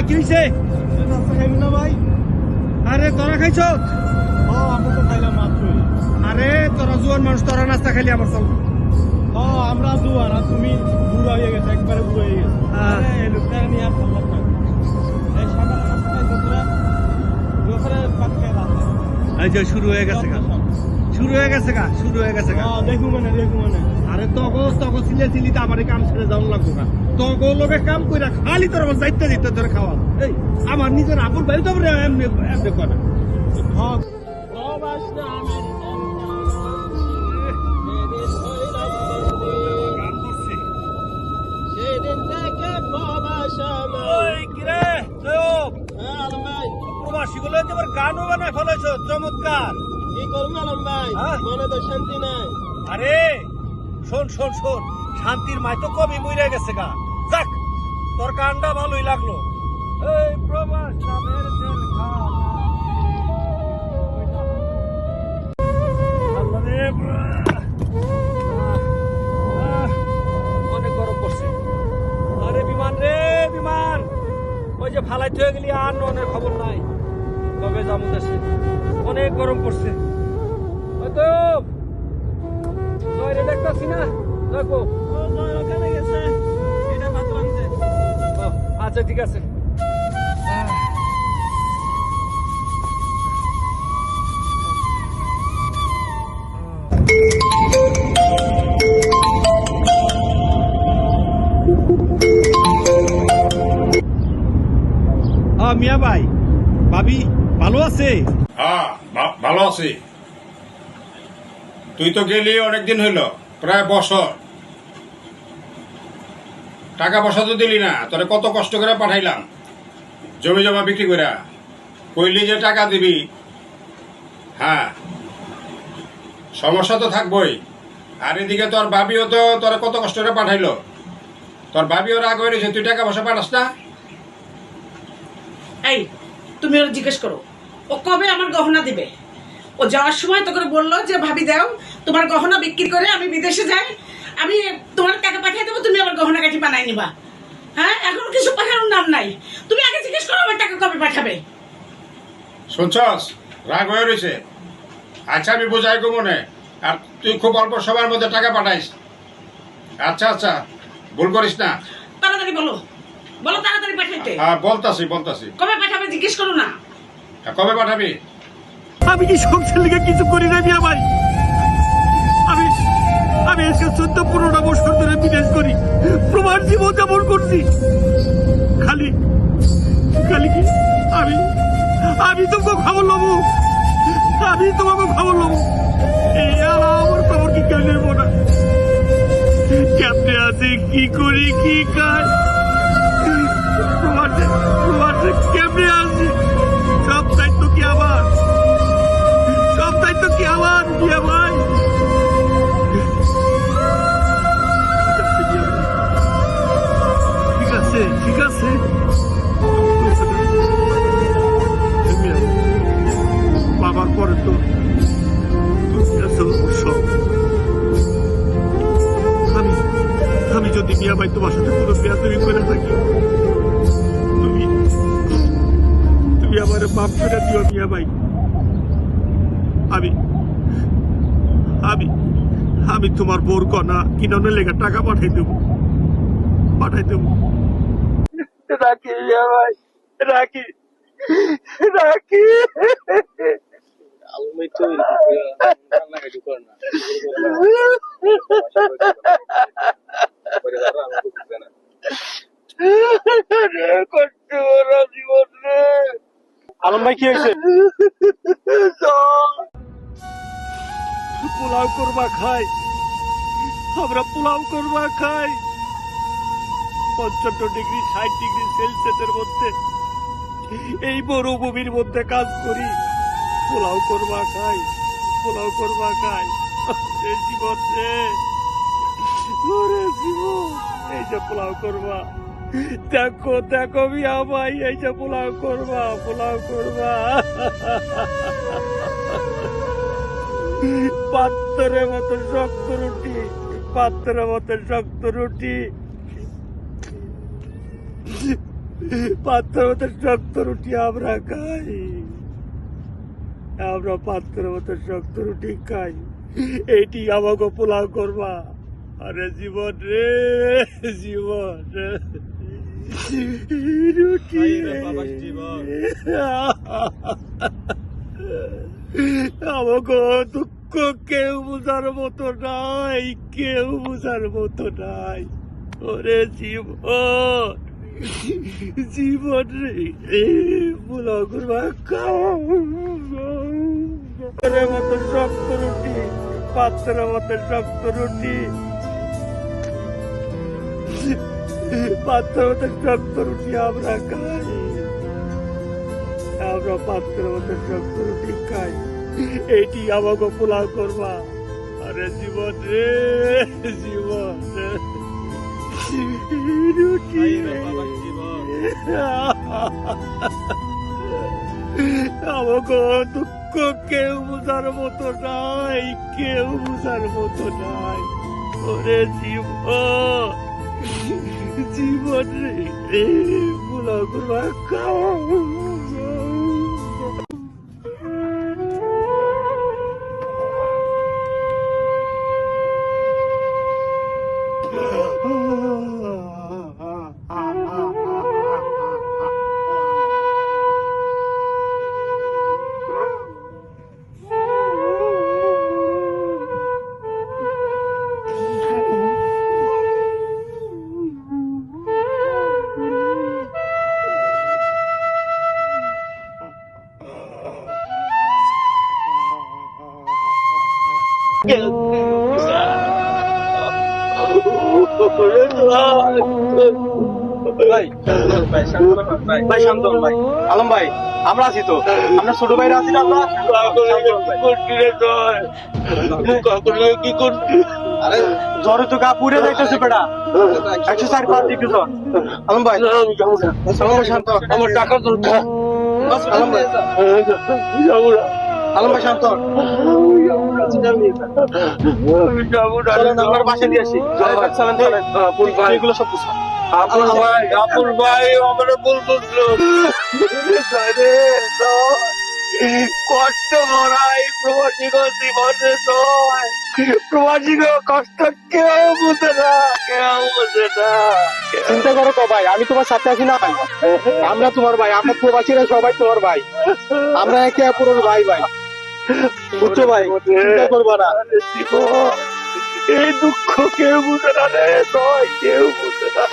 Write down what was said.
কে না ভাই আরে তোরা খাইছ? আমরা তো খাইলাম মাত্রই আরে তোরা জুয়ান মানুষ তোরা নাস্তা খাইলি আমার চল। ও আমরা জুয়ার আর তুমি বুড়া হয়ে গেছে একবারে বুড়া হয়ে গেছে এই লোকটা নিয়ে আর না এই তোরা খেয়ে এই যে শুরু হয়ে গেছে গা। শুরু হয়ে গেছে গা শুরু হয়ে গেছে গা। ও দেখু মানে দেখু মানে। আরে তগো তগো সিলে সিলি তো আমারে কাম ছেড়ে যাওয়ার লাগবো না। তগো লোকে কাম কইরা খালি তোর আমার দায়িত্ব দিতে তোর খাওয়া এই আমার নিজের আপুর ভাই তো আমরা এমনি এমনি করে। হক। প্রবাস নামের সেদিন থেকে প্রবাস আমার ওই কিরে জয়ব। হ্যাঁ আলম ভাই প্রবাসী গুলো এবার গানও বানায় ফেলেছ চমৎকার। কি করব আলম ভাই? হ্যাঁ? মনে তো শান্তি নাই। আরে শোন শোন শোন। শান্তির মাই তো কবি মরে গেছে গা। যাক, তোর গানটা ভালোই লাগল। এই প্রবাস অনেক গরম পড়ছে। আরে বিমান রে, বিমান। ওই যে গেলি, আর ননের খবর নাই। কবে যাব দেশে? অনেক গরম পড়ছে। দেখতাছি না। দেখো ও জয় ওখানে গেছে এটা মাত্র আনছে ও, আচ্ছা ঠিক আছে। আ, মিয়া ভাই ভাবি ভালো আছে? হ্যাঁ ভালো আছি। তুই তো গেলি অনেকদিন হইল। প্রায় বছর। টাকা পয়সা তো দিলি না, তোরে কত কষ্ট করে পাঠাইলাম। জমি জমা বিক্রি করে কইলি যে টাকা দিবি। হ্যাঁ সমস্যা তো থাকবই। আর এদিকে তোর বাবিও তো তোরে কত কষ্ট করে পাঠাইলো। তোর বাবিও রাগ হয়ে রয়েছে, তুই টাকা পয়সা পাঠাস না। এই, তুমি ওর জিজ্ঞেস করো, ও কবে আমার গহনা দিবে? ও যাওয়ার সময় তোকে বলল যে, ভাবি, দাও তোমার গহনা বিক্রি করে আমি বিদেশে যাই আমি তোমার টাকা পাঠিয়ে দেবো তুমি আমার গহনা কাঠি বানাই নিবা। হ্যাঁ এখন কিছু পাঠানোর নাম নাই। তুমি আগে জিজ্ঞেস করো আমার টাকা কবে পাঠাবে। শুনছস রাগ হয়ে রয়েছে আচ্ছা আমি বোঝাই গো মনে আর তুই খুব অল্প সময়ের মধ্যে টাকা পাঠাইস। আচ্ছা আচ্ছা ভুল করিস না। তাড়াতাড়ি বলো। বলো তাড়াতাড়ি পাঠাইতে। হ্যাঁ বলতাছি বলতাছি। কবে পাঠাবে জিজ্ঞেস করো না। কবে পাঠাবি? আমি কি সংসার লিগে কিছু করি না ভাই আমি আমি আজকে চোদ্দ পনেরোটা বছর ধরে বিদেশ করি। প্রমাণ জীবন যাপন করছি। খালি খালি কি? আমি আমি তোমাকে খবর লব। আমি তোমাকে খবর লবো। এই আর আমার খবর কি কেউ নেব না? কেমনে আছে, কি করি, কি কাজ? আমি আমি আমি তোমার বোর কনা কিনানোর লেগে টাকা পাঠাই দেবো। পাঠাই দেবো। রাখি ভাই রাখি রাখি। তো করে না। আলম ভাই কি হয়েছে? পোলাও করবা খাই। আমরা পোলাও করবা খাই। পঞ্চান্ন ডিগ্রি, ষাট ডিগ্রি সেলসিয়াসের মধ্যে এই মরুভূমির মধ্যে কাজ করি। পোলাও করবা খাই, পোলাও করবা খাই। রে। জীবন জীবন, এই যে পোলাও করবা। দেখো দেখো মিয়া ভাই এই যে পোলাও করবা পোলাও করবা। পাত্তরের মতো শক্ত রুটি পাত্র মতো শক্ত রুটি। পাত্র মতো শক্ত রুটি আমরা খাই। আমরা পাত্র মতো শক্ত রুটি খাই। এইটি আমাকে পোলাও করবা। আরে জীবন রে জীবন রুটি জীবন। আমাকে দুঃখ কেউ বুঝার মতো নাই, কেউ বুঝার মতো নাই। ওরে জীবন জীবন রে বুলা করবা পাত্রের মতো শক্ত রুটি, পাত্রের মতো শক্ত রুটি। পাত্রের মতো শক্ত রুটি আমরা খাই। আমরা পাত্রের মতো শক্ত রুটি খাই। এইটি আমাকে পোলাও করবা। আরে জীবন রে জীবন। আমাকে দুঃখ কেউ বুঝার মতো নাই কেউ বুঝার মতো নাই। ওরে জীবন জীবন রে বুলা করবা খাও। ভাই ভাই শান্ত ভাই আলম ভাই আমরা আছি তো। আমরা ছোট ভাইরা আছি না আমরা কি করছি জ্বরে তো গা পুড়ে যাইতেছে বেটা। একশো ষাট পাঁচ জ্বর। আলম ভাই। আলম শান্ত আমার টাকা দরকার। আলম ভাই। আলম ভাই শান্ত। চলেন আমরা বাসে দিয়ে আসি। চলেন চলেন এগুলো সব বুঝা আপুল ভাই আপুল ভাই আমার ভুল বুঝলো কষ্ট মরাই প্রবাসী জীবনে নয়। প্রবাসী কষ্ট কেউ বুঝে না কেউ বুঝে না। চিন্তা করো তো ভাই আমি তোমার সাথে আছি না। আমরা তোমার ভাই আমরা প্রবাসীরা সবাই তোমার ভাই। আমরা একে অপরের ভাই ভাই। বুঝছ ভাই? চিন্তা করব না। এই দুঃখ কেউ বুঝে না রে কেউ বুঝে না।